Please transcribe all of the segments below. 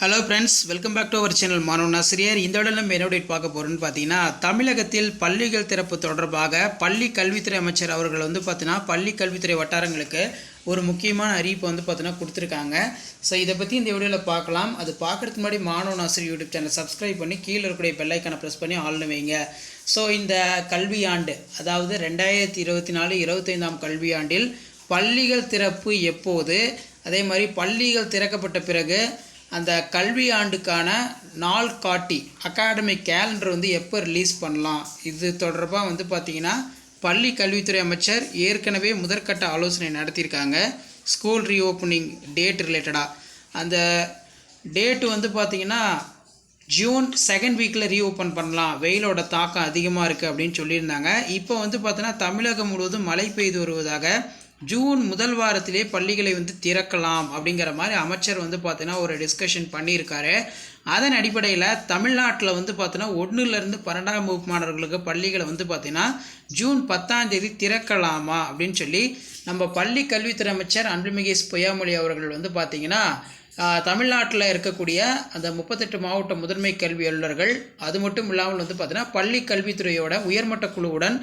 Hello friends welcome back to our channel மாணவன் ஆசிரியர் இந்த விட நம்ம என்ன பார்க்க போகிறோம்னு பார்த்தீங்கன்னா தமிழகத்தில் பள்ளிகள் திறப்பு தொடர்பாக பள்ளி கல்வித்துறை அமைச்சர் அவர்கள் வந்து பார்த்தீங்கன்னா பள்ளி கல்வித்துறை வட்டாரங்களுக்கு ஒரு முக்கியமான அறிவிப்பை வந்து பார்த்தீங்கன்னா கொடுத்துருக்காங்க. ஸோ இதை பற்றி இந்த வீடியோவில் பார்க்கலாம். அது பார்க்குறதுக்கு முன்னாடி மாணவன் ஆசிரியர் யூடியூப் சேனல் சப்ஸ்கிரைப் பண்ணி கீழே இருக்கக்கூடிய பெல்லைக்கான ப்ரெஸ் பண்ணி ஆள்னு வைங்க. ஸோ இந்த கல்வியாண்டு அதாவது ரெண்டாயிரத்தி இருபத்தி நாலு இருபத்தைந்தாம் கல்வியாண்டில் பள்ளிகள் திறப்பு எப்போது? அதே மாதிரி பள்ளிகள் திறக்கப்பட்ட பிறகு அந்த கல்வி ஆண்டுக்கான நாள் காட்டி அகாடமிக் கேலண்டர் வந்து எப்போ ரிலீஸ் பண்ணலாம்? இது தொடர்பாக வந்து பார்த்திங்கன்னா பள்ளி கல்வித்துறை அமைச்சர் ஏற்கனவே முதற்கட்ட ஆலோசனை நடத்தியிருக்காங்க. ஸ்கூல் ரீஓப்பனிங் டேட் ரிலேட்டடாக அந்த டேட்டு வந்து பார்த்திங்கன்னா ஜூன் செகண்ட் வீக்கில் ரீஓப்பன் பண்ணலாம். வெயிலோட தாக்கம் அதிகமாக இருக்குது அப்படின்னு சொல்லியிருந்தாங்க. இப்போ வந்து பார்த்தோன்னா தமிழகம் முழுவதும் மழை பெய்து வருவதாக ஜூன் முதல் வாரத்திலே பள்ளிகளை வந்து திறக்கலாம் அப்படிங்கிற மாதிரி அமைச்சர் வந்து பார்த்தீங்கன்னா ஒரு டிஸ்கஷன் பண்ணியிருக்காரு. அதன் அடிப்படையில் தமிழ்நாட்டில் வந்து பார்த்தீங்கன்னா ஒன்றுலேருந்து பன்னெண்டாம் வகுப்பு மாணவர்களுக்கு பள்ளிகளை வந்து பார்த்தீங்கன்னா ஜூன் பத்தாம் தேதி திறக்கலாமா அப்படின்னு சொல்லி நம்ம பள்ளி கல்வித்துறை அமைச்சர் அன்புமிகேஷ் பொய்யாமொழி அவர்கள் வந்து பார்த்தீங்கன்னா தமிழ்நாட்டில் இருக்கக்கூடிய அந்த முப்பத்தெட்டு மாவட்ட முதன்மை கல்வி அலுவலர்கள் அது மட்டும் இல்லாமல் வந்து பார்த்தீங்கன்னா பள்ளி கல்வித்துறையோட உயர்மட்ட குழுவுடன்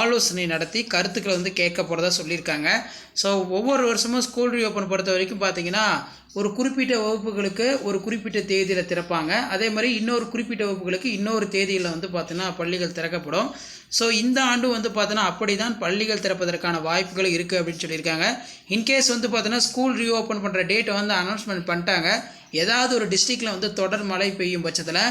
ஆலோசனை நடத்தி கருத்துக்களை வந்து கேட்க போகிறதா சொல்லியிருக்காங்க. ஸோ ஒவ்வொரு வருஷமும் ஸ்கூல் ரீஓப்பன் பொறுத்த வரைக்கும் பார்த்தீங்கன்னா ஒரு குறிப்பிட்ட வகுப்புகளுக்கு ஒரு குறிப்பிட்ட தேதியில் திறப்பாங்க. அதே மாதிரி இன்னொரு குறிப்பிட்ட வகுப்புகளுக்கு இன்னொரு தேதியில் வந்து பார்த்தீங்கன்னா பள்ளிகள் திறக்கப்படும். ஸோ இந்த ஆண்டு வந்து பார்த்தோன்னா அப்படி தான் பள்ளிகள் திறப்பதற்கான வாய்ப்புகள் இருக்குது அப்படின்னு சொல்லியிருக்காங்க. இன்கேஸ் வந்து பார்த்தோன்னா ஸ்கூல் ரீஓப்பன் பண்ணுற டேட்டை வந்து அனௌன்ஸ்மெண்ட் பண்ணிட்டாங்க. ஏதாவது ஒரு டிஸ்ட்ரிக்டில் வந்து தொடர் மழை பெய்யும் பட்சத்தில்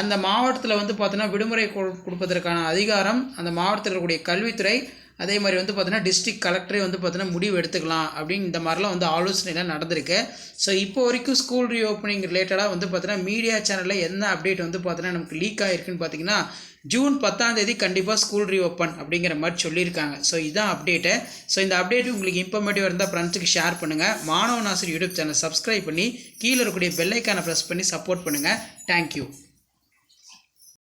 அந்த மாவட்டத்தில் வந்து பார்த்தோன்னா விடுமுறை கொடுப்பதற்கான அதிகாரம் அந்த மாவட்டத்தில் இருக்கக்கூடிய கல்வித்துறை அதே மாதிரி வந்து பார்த்தீங்கன்னா டிஸ்ட்ரிக்ட் கலெக்டரே வந்து பார்த்தீங்கன்னா முடிவு எடுத்துக்கலாம் அப்படின்னு இந்த மாதிரிலாம் வந்து ஆலோசனைலாம் நடந்திருக்கு. ஸோ இப்போ வரைக்கும் ஸ்கூல் ரீஓப்பனிங் ரிலேட்டடாக வந்து பார்த்தீங்கன்னா மீடியா சேனலில் என்ன அப்டேட் வந்து பார்த்தீங்கன்னா நமக்கு லீக் ஆகிருக்குன்னு பார்த்தீங்கன்னா ஜூன் பத்தாம் தேதி கண்டிப்பாக ஸ்கூல் ரீஓப்பன் அப்படிங்கிற மாதிரி சொல்லியிருக்காங்க. ஸோ இதுதான் அப்டேட்டு ஸோ இந்த அப்டேட் உங்களுக்கு இன்ஃபர்மேட்டிவ் இருந்தால் ஃப்ரெண்ட்ஸுக்கு ஷேர் பண்ணுங்கள் மாணவன் ஆசிரியர் யூடியூப் சேனல் சப்ஸ்கிரைப் பண்ணி கீழே இருக்கக்கூடிய பெல்லைக்கான ப்ரெஸ் பண்ணி சப்போர்ட் பண்ணுங்கள் தேங்க்யூ